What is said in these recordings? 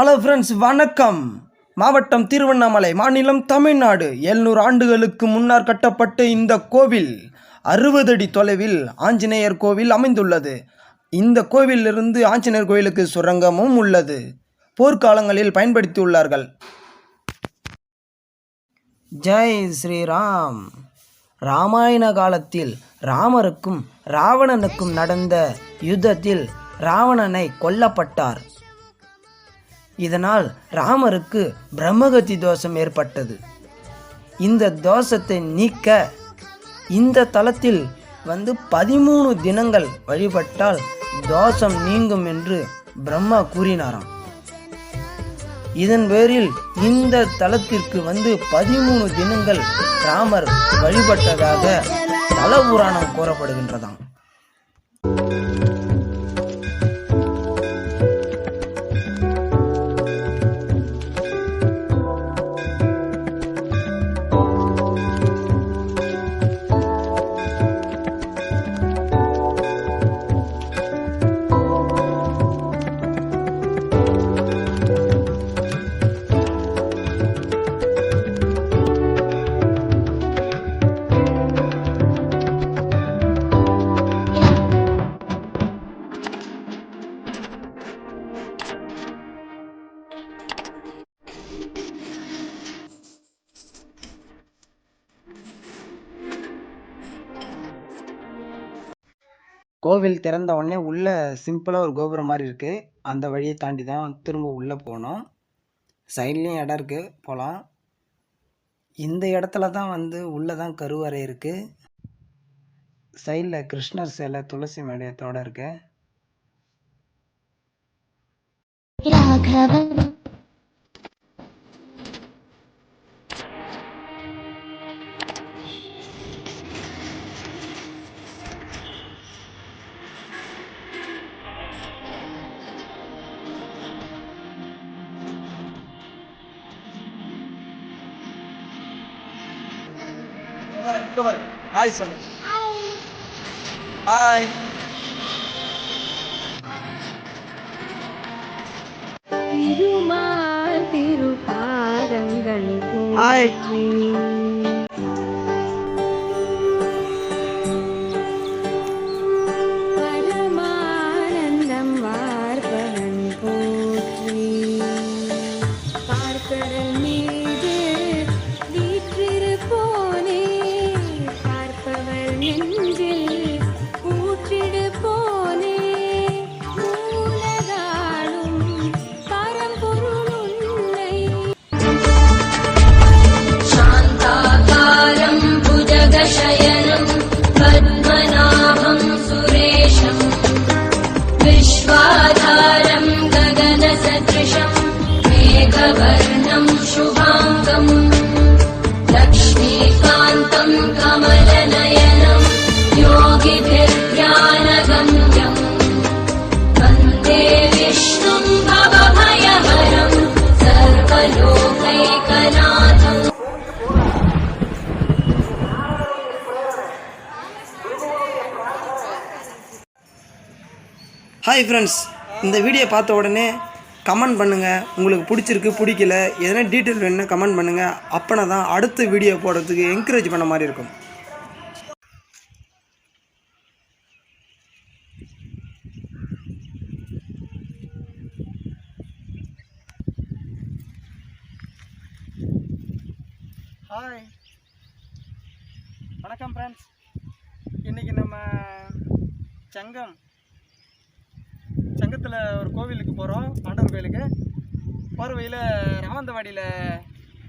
Hello friends வணக்கம். மாவட்டம் திருவண்ணாமலை மாநிலம் தமிழ்நாடு. எழுநூறு ஆண்டுகளுக்கு முன்னர் கட்டப்பட்ட இந்த கோவில் அறுபது அடி தொலைவில் ஆஞ்சநேயர் கோவில் அமைந்துள்ளது. இந்த கோவிலிருந்து ஆஞ்சநேயர் கோவிலுக்கு சுரங்கமும் உள்ளது. போர்க்காலங்களில் பயன்படுத்தியுள்ளார்கள். ஜெய் ஸ்ரீராம். ராமாயண காலத்தில் ராமருக்கும் ராவணனுக்கும் நடந்த யுத்தத்தில் ராவணனை கொல்லப்பட்டார். இதனால் ராமருக்கு பிரம்மகத்தி தோஷம் ஏற்பட்டது. இந்த தோஷத்தை நீக்க இந்த தலத்தில் வந்து பதிமூணு தினங்கள் வழிபட்டால் தோஷம் நீங்கும் என்று பிரம்மா கூறினாராம். இதன் பேரில் இந்த தலத்திற்கு வந்து பதிமூணு தினங்கள் ராமர் வழிபட்டதாக தல புராணம் கூறப்படுகின்றதாம். கோவில் திறந்த உடனே உள்ள சிம்பிளாக ஒரு கோபுரம் மாதிரி இருக்குது அந்த வழியை தாண்டி தான் திரும்ப உள்ளே போகணும். சைட்லேயும் இடம் இருக்குது போகலாம் இந்த இடத்துல தான் வந்து உள்ளே தான் கருவறை இருக்குது சைடில் கிருஷ்ணர் சிலை துளசி மேடயத்தோட இருக்கு. ராகவன் ஹாய் சொல்லு ஹாய் திருமால் திருப்பாதங்கள் ஹாய் विश्वाधारम् गगनसदृशम् मेघवर्णम् ஹாய் ஃப்ரெண்ட்ஸ் இந்த வீடியோ பார்த்த உடனே கமெண்ட் பண்ணுங்கள் உங்களுக்கு பிடிச்சிருக்கு பிடிக்கல எதனா டீட்டெயில் வேணும்னா கமெண்ட் பண்ணுங்கள் அப்போனா தான் அடுத்த வீடியோ போடுறதுக்கு என்கரேஜ் பண்ண மாதிரி இருக்கும். ஹாய் வணக்கம் ஃப்ரெண்ட்ஸ் இன்றைக்கி நம்ம சங்கம் சங்கத்தில் ஒரு கோவிலுக்கு போகிறோம் ஆண்டவர் கோயிலுக்கு. போகிற வழியில் ராமந்தவாடியில்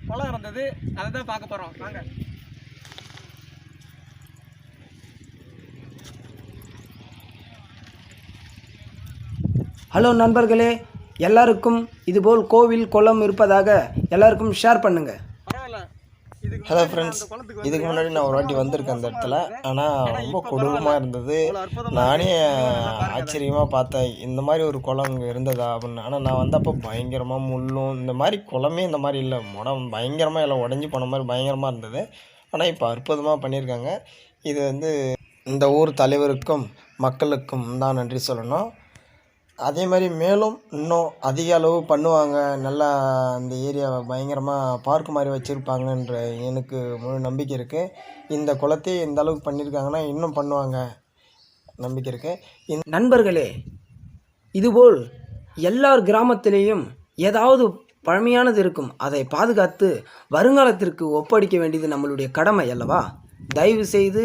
குளம் இருந்தது அதை தான் பார்க்க போகிறோம் வாங்க. ஹலோ நண்பர்களே எல்லாருக்கும் இதுபோல் கோவில் குளம் இருப்பதாக எல்லாருக்கும் ஷேர் பண்ணுங்கள் ஹலோ ஃப்ரெண்ட்ஸ் இதுக்கு முன்னாடி நான் ஒரு வாட்டி வந்திருக்கேன் அந்த இடத்துல. ஆனால் ரொம்ப கொடூரமாக இருந்தது. நானே ஆச்சரியமாக பார்த்தேன். இந்த மாதிரி ஒரு குளம் இங்கே இருந்ததா அப்படின்னு. ஆனால் நான் வந்தப்போ பயங்கரமாக முள்ளும் இந்த மாதிரி குளமே இந்த மாதிரி இல்லை. முடம் பயங்கரமாக எல்லாம் உடஞ்சி போன மாதிரி பயங்கரமாக இருந்தது. ஆனால் இப்போ அற்புதமாக பண்ணியிருக்காங்க. இது வந்து இந்த ஊர் தலைவருக்கும் மக்களுக்கும் தான் நன்றி சொல்லணும். அதே மாதிரி மேலும் இன்னும் அதிக அளவு பண்ணுவாங்க. நல்லா அந்த ஏரியாவை பயங்கரமாக பார்க் மாதிரி வச்சுருப்பாங்கன்ற எனக்கு முழு நம்பிக்கை இருக்குது இந்த குளத்தையே இந்த அளவுக்கு பண்ணியிருக்காங்கன்னா இன்னும் பண்ணுவாங்க. நம்பிக்கை இருக்குது இந்த நண்பர்களே இதுபோல் எல்லார் கிராமத்திலேயும் ஏதாவது பழமையானது இருக்கும். அதை பாதுகாத்து வருங்காலத்திற்கு ஒப்படைக்க வேண்டியது நம்மளுடைய கடமை அல்லவா? தயவு செய்து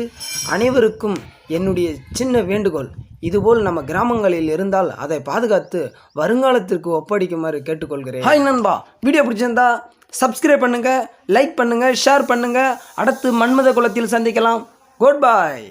அனைவருக்கும் என்னுடைய சின்ன வேண்டுகோள். இதுபோல் நம்ம கிராமங்களில் இருந்தால் அதை பாதுகாத்து வருங்காலத்திற்கு ஒப்படைக்குமாறு கேட்டுக்கொள்கிறேன். ஹாய் நண்பா. வீடியோ பிடிச்சிருந்தா சப்ஸ்கிரைப் பண்ணுங்கள் லைக் பண்ணுங்கள் ஷேர் பண்ணுங்கள் அடுத்து மன்மத குலத்தில் சந்திக்கலாம். குட் பாய்